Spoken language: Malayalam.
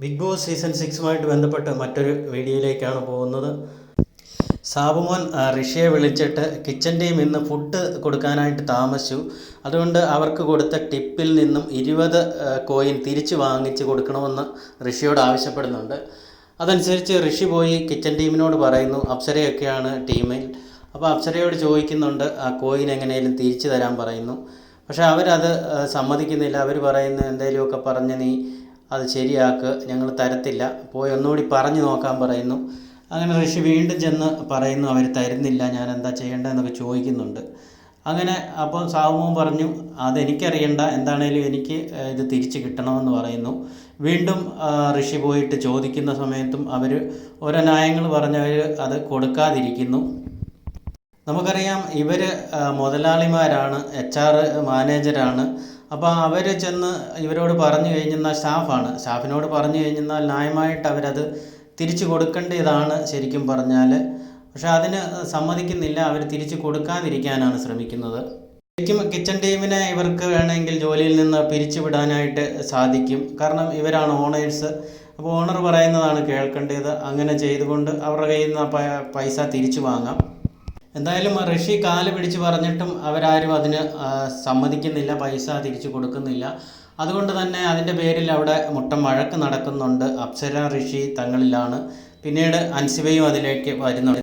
ബിഗ് ബോസ് സീസൺ സിക്സുമായിട്ട് ബന്ധപ്പെട്ട് മറ്റൊരു വീഡിയോയിലേക്കാണ് പോകുന്നത്. സാബുമോൻ ഋഷിയെ വിളിച്ചിട്ട് കിച്ചൺ ടീം ഇന്ന് ഫുഡ് കൊടുക്കാനായിട്ട് താമസിച്ചു. അതുകൊണ്ട് അവർക്ക് കൊടുത്ത ടിപ്പിൽ നിന്നും ഇരുപത് കോയിൻ തിരിച്ച് വാങ്ങിച്ച് കൊടുക്കണമെന്ന് ഋഷിയോട് ആവശ്യപ്പെടുന്നുണ്ട്. അതനുസരിച്ച് ഋഷി പോയി കിച്ചൺ ടീമിനോട് പറയുന്നു അപ്സരയൊക്കെയാണ് ടീമിൽ. അപ്പോൾ അപ്സരയോട് ചോദിക്കുന്നുണ്ട് ആ കോയിൻ എങ്ങനെയും തിരിച്ചു തരാൻ പറയുന്നു. പക്ഷേ അവരത് സമ്മതിക്കുന്നില്ല. അവർ പറയുന്നു എന്തെങ്കിലുമൊക്കെ പറഞ്ഞ് നീ അത് ശരിയാക്ക് ഞങ്ങൾ തരത്തില്ല. പോയി ഒന്നുകൂടി പറഞ്ഞു നോക്കാൻ പറയുന്നു. അങ്ങനെ ഋഷി വീണ്ടും ചെന്ന് പറയുന്നു അവർ തരുന്നില്ല ഞാൻ എന്താ ചെയ്യേണ്ടതെന്നൊക്കെ ചോദിക്കുന്നുണ്ട്. അങ്ങനെ അപ്പോൾ സാവുമോൻ പറഞ്ഞു അതെനിക്കറിയണ്ട എന്താണേലും എനിക്ക് ഇത് തിരിച്ച് കിട്ടണമെന്ന് പറയുന്നു. വീണ്ടും ഋഷി പോയിട്ട് ചോദിക്കുന്ന സമയത്തും അവർ ഓരോ ന്യായങ്ങൾ പറഞ്ഞവർ അത് കൊടുക്കാതിരിക്കുന്നു. നമുക്കറിയാം ഇവർ മുതലാളിമാരാണ് എച്ച് ആർ മാനേജരാണ്. അപ്പോൾ അവർ ചെന്ന് ഇവരോട് പറഞ്ഞു കഴിഞ്ഞെന്നാൽ സ്റ്റാഫാണ്. സ്റ്റാഫിനോട് പറഞ്ഞു കഴിഞ്ഞെന്നാൽ ന്യായമായിട്ട് അവരത് തിരിച്ചു കൊടുക്കേണ്ടതാണ് ശരിക്കും പറഞ്ഞാൽ പക്ഷെ അതിന് സമ്മതിക്കുന്നില്ല. അവർ തിരിച്ചു കൊടുക്കാതിരിക്കാനാണ് ശ്രമിക്കുന്നത്. ശരിക്കും കിച്ചൺ ടീമിനെ ഇവർക്ക് വേണമെങ്കിൽ ജോലിയിൽ നിന്ന് പിരിച്ചുവിടാനായിട്ട് സാധിക്കും. കാരണം ഇവരാണ് ഓണേഴ്സ് അപ്പോൾ ഓണർ പറയുന്നതാണ് കേൾക്കേണ്ടത്. അങ്ങനെ ചെയ്തുകൊണ്ട് അവരുടെ കയ്യിൽ നിന്ന് പൈസ തിരിച്ചു വാങ്ങാം. എന്തായാലും ഋഷി കാൽ പിടിച്ച് പറഞ്ഞിട്ടും അവരാരും അതിന് സമ്മതിക്കുന്നില്ല പൈസ തിരിച്ചു കൊടുക്കുന്നില്ല. അതുകൊണ്ട് തന്നെ അതിന്റെ പേരിൽ അവിടെ മുട്ടം വഴക്ക് നടക്കുന്നുണ്ട്. അപ്സര ഋഷി തങ്ങളിലാണ്. പിന്നീട് അൻസിബയും അതിലേക്ക് വരുന്നുണ്ട്.